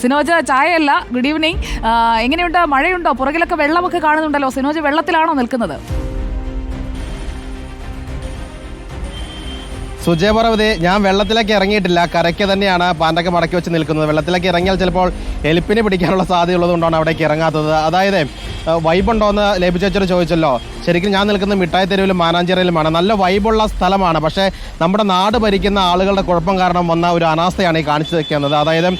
Sinoj ചായയല്ല. Good evening എങ്ങനെയുണ്ട്? മഴയുണ്ടോ? പുറകിലൊക്കെ വെള്ളമൊക്കെ കാണുന്നുണ്ടല്ലോ. സിനോജ് വെള്ളത്തിലാണോ നിൽക്കുന്നത്? സുജയ ഞാൻ വെള്ളത്തിലേക്ക് ഇറങ്ങിയിട്ടില്ല. കരയ്ക്ക് തന്നെയാണ് പാന്റൊക്കെ മടക്കി വെച്ച് നിൽക്കുന്നത്. വെള്ളത്തിലേക്ക് ഇറങ്ങിയാൽ ചിലപ്പോൾ എലിപ്പിനെ പിടിക്കാനുള്ള സാധ്യത ഉള്ളതുകൊണ്ടാണ് അവിടേക്ക് ഇറങ്ങാത്തത്. അതായത് വൈബുണ്ടോ എന്ന് ലഭിച്ചോട് ചോദിച്ചല്ലോ. ശരിക്കും ഞാൻ നിൽക്കുന്നത് മിഠായി തെരുവിലും മാനാഞ്ചിറയിലുമാണ്. നല്ല വൈബുള്ള സ്ഥലമാണ്. പക്ഷേ നമ്മുടെ നാട് ഭരിക്കുന്ന ആളുകളുടെ കുഴപ്പം കാരണം വന്ന ഒരു അനാസ്ഥയാണ് ഈ കാണിച്ചു വെക്കുന്നത് അതായത്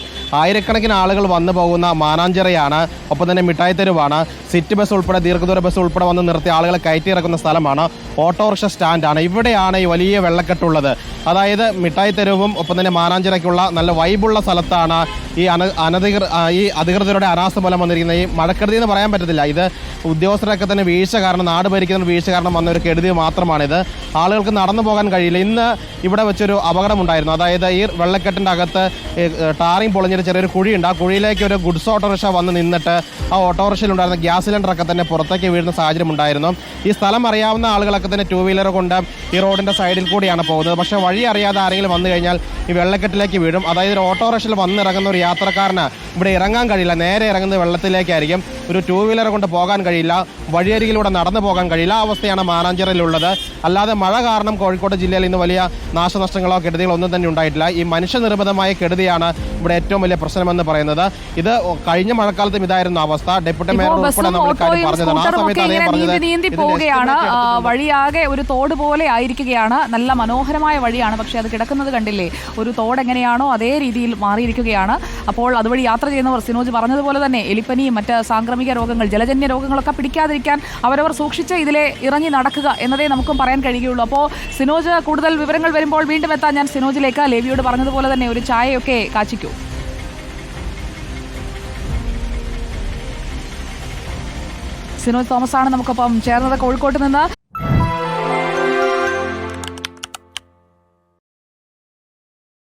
ആയിരക്കണക്കിന് ആളുകൾ വന്നു പോകുന്ന മാനാഞ്ചിറയാണ്. ഒപ്പം തന്നെ മിഠായി തെരുവാണ്. സിറ്റി ബസ് ഉൾപ്പെടെ ദീർഘദൂര ബസ് ഉൾപ്പെടെ വന്ന് നിർത്തി ആളുകളെ കയറ്റി ഇറക്കുന്ന സ്ഥലമാണ് ഓട്ടോറിക്ഷ സ്റ്റാൻഡാണ്. ഇവിടെയാണ് ഈ വലിയ വെള്ളക്കെട്ടുള്ളത് അതായത് മിഠായി തെരുവും ഒപ്പം തന്നെ മാനാഞ്ചിറയ്ക്കുള്ള നല്ല വൈബുള്ള സ്ഥലത്താണ് ഈ അന അനധികൃ ഈ അധികൃതരുടെ അനാസ്ഥ മൂലം വന്നിരിക്കുന്ന ഈ മഴക്കെടുതി എന്ന് പറയാൻ പറ്റത്തില്ല. ഇത് ഉദ്യോഗസ്ഥരൊക്കെ തന്നെ വീഴ്ച കാരണം നാട് ഭരിക്കുന്ന വീഴ്ച കാരണം വന്ന ഒരു കെടുതി മാത്രമാണിത്. ആളുകൾക്ക് നടന്നു പോകാൻ കഴിയില്ല. ഇന്ന് ഇവിടെ വെച്ചൊരു അപകടമുണ്ടായിരുന്നു. അതായത് ഈ വെള്ളക്കെട്ടിന്റെ അകത്ത് ടാറിങ് പൊളിഞ്ഞൊരു ചെറിയൊരു കുഴിയുണ്ട്. ആ കുഴിയിലേക്ക് ഒരു ഗുഡ്സ് ഓട്ടോറിക്ഷ വന്ന് നിന്നിട്ട് ആ ഓട്ടോറിക്ഷയിലുണ്ടായിരുന്ന ഗ്യാസ് സിലിണ്ടറൊക്കെ തന്നെ പുറത്തേക്ക് വീഴുന്ന സാഹചര്യം ഉണ്ടായിരുന്നു. ഈ സ്ഥലം അറിയാവുന്ന ആളുകളൊക്കെ തന്നെ ടൂ വീലർ കൊണ്ട് ഈ റോഡിന്റെ സൈഡിൽ കൂടിയാണ് പോകുന്നത്. പക്ഷേ വഴി അറിയാതെ ആരെങ്കിലും വന്നു കഴിഞ്ഞാൽ ഈ വെള്ളക്കെട്ടിലേക്ക് വീഴും. അതായത് ഒരു ഓട്ടോറിക്ഷയിൽ വന്നിറങ്ങുന്ന ഒരു യാത്രക്കാരന് ഇവിടെ ഇറങ്ങാൻ കഴിയില്ല. നേരെ ഇറങ്ങുന്നത് വെള്ളത്തിലേക്കായിരിക്കും. ഒരു ടൂ വീലർ കൊണ്ട് പോകാൻ കഴിയില്ല. വഴിയരികിലൂടെ നടന്നു പോകാൻ കഴിയില്ല. ആ അവസ്ഥയാണ് മാനാഞ്ചിറയിലുള്ളത്. അല്ലാതെ മഴ കാരണം കോഴിക്കോട് ജില്ലയിൽ ഇന്ന് വലിയ നാശനഷ്ടങ്ങളോ കെടുതികളോ ഒന്നും തന്നെ ഉണ്ടായിട്ടില്ല. ഈ മനുഷ്യനിർമ്മിതമായ കെടുതിയാണ് ഇവിടെ ഏറ്റവും വലിയ പ്രശ്നമെന്ന് പറയുന്നത്. ഇത് കഴിഞ്ഞ മഴക്കാലത്തും ഇതായിരുന്നു അവസ്ഥ. ഡെപ്യൂട്ടി മേയർ ഉൾപ്പെടെ നമ്മൾ കാര്യം പറഞ്ഞതാണ്. ആ സമയത്ത് അദ്ദേഹം പറഞ്ഞത്. വഴിയാകെ ഒരു തോട് പോലെ ആയിരിക്കുകയാണ്. നല്ല മനോഹരമായ വഴിയാണ്. പക്ഷേ അത് കിടക്കുന്നത് കണ്ടില്ലേ? ഒരു തോട് എങ്ങനെയാണോ അതേ രീതിയിൽ മാറിയിരിക്കുകയാണ്. അപ്പോൾ അതുവഴി യാത്ര ചെയ്യുന്നവർ സിനോജ് പറഞ്ഞതുപോലെ തന്നെ എലിപ്പനിയും മറ്റ് സാംക്രമിക രോഗങ്ങൾ ജലജന്യ രോഗങ്ങളൊക്കെ പിടിക്കാതിരിക്കാൻ അവരവർ സൂക്ഷിച്ച് ഇതിലെ ഇറങ്ങി നടക്കുക എന്നതേ നമുക്കും പറയാൻ കഴിയുകയുള്ളൂ. അപ്പോൾ സിനോജ് കൂടുതൽ വിവരങ്ങൾ വരുമ്പോൾ വീണ്ടും എത്താൻ ഞാൻ സിനോജിലേക്ക് ലേവിയോട് പറഞ്ഞതുപോലെ തന്നെ ഒരു ചായയൊക്കെ കാച്ചിക്കൂ. സിനോജ് തോമസ് ആണ് നമുക്കൊപ്പം ചേർന്നത് കോഴിക്കോട്ട് നിന്ന്.